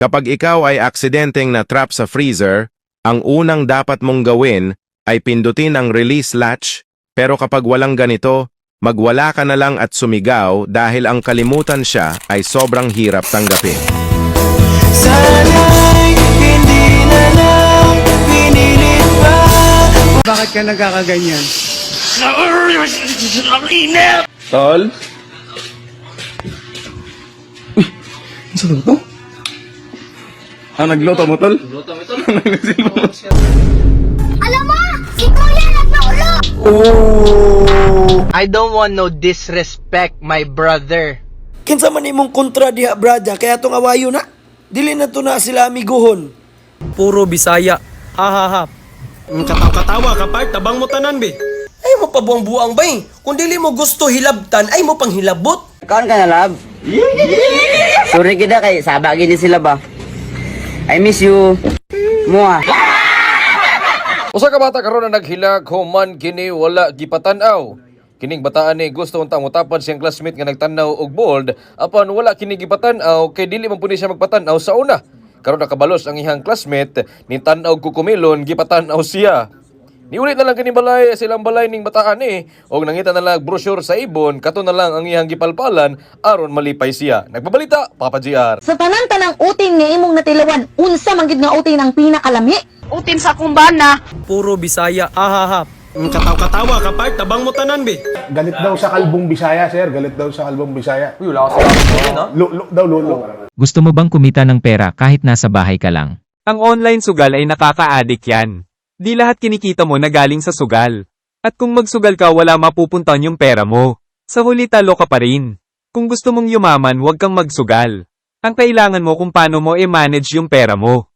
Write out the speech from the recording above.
Kapag ikaw ay aksidenteng na trap sa freezer, ang unang dapat mong gawin ay pindutin ang release latch, pero kapag walang ganito, magwala ka na lang at sumigaw dahil ang kalimutan siya ay sobrang hirap tanggapin. Sana'y hindi na lang pinilit pa Bakit ka nagkakaganyan? Tol? Sa to? Ah, nagluto mo, tol? Nagluto mo, tol? Alam mo, si Kuya nagpaulo! I don't want no disrespect, my brother. Kinsa man imong kontra diha brada kaya tong awayo na Dili na to na sila amiguhon Puro Bisaya. Ha ha ha. Katawa-katawa ka part, tabang mo tanan be. Ay mo pabuang-buang bay Kung dili mo gusto hilabtan ay mo pang hilabot Kaon ka na, love? Sorry kita kay sabagi ni sila ba? I miss you. Mua. Usa ka bata karon na naghilag human kini wala gipatan-aw. Kining bataan ni gusto unta motapad siyang classmate nga nagtanaw og bold apan wala kini gipatan-aw kay dili man pud siya magpatan-aw sa una. Karon nakabalos ang iyang classmate ni tan-aw kukumilon gipatan-aw siya. Niulit na lang kini balay silang balay ning bataan ni og nangita na lang brochure sa ibon kato na lang ang iyang gipalpalan aron malipay siya. Nagbabalita Papa GR. Sa tanan-tanang utin nga imong natilawan, unsa man gid nga utin ang pinakalami? Utin sa kumbana. Puro Bisaya. Ha ha ha. Katawa-katawa ka part, tabang mo tanan be. Galit daw sa kalbong Bisaya, sir. Galit daw sa kalbong Bisaya. Uy, wala ka sa Lulo daw, lulo. Gusto mo bang kumita ng pera kahit nasa bahay ka lang? Ang online sugal ay nakaka-addict yan. Di lahat kinikita mo na galing sa sugal. At kung magsugal ka wala mapupuntan yung pera mo. Sa huli talo ka pa rin. Kung gusto mong yumaman huwag kang magsugal. Ang kailangan mo kung paano mo i-manage yung pera mo.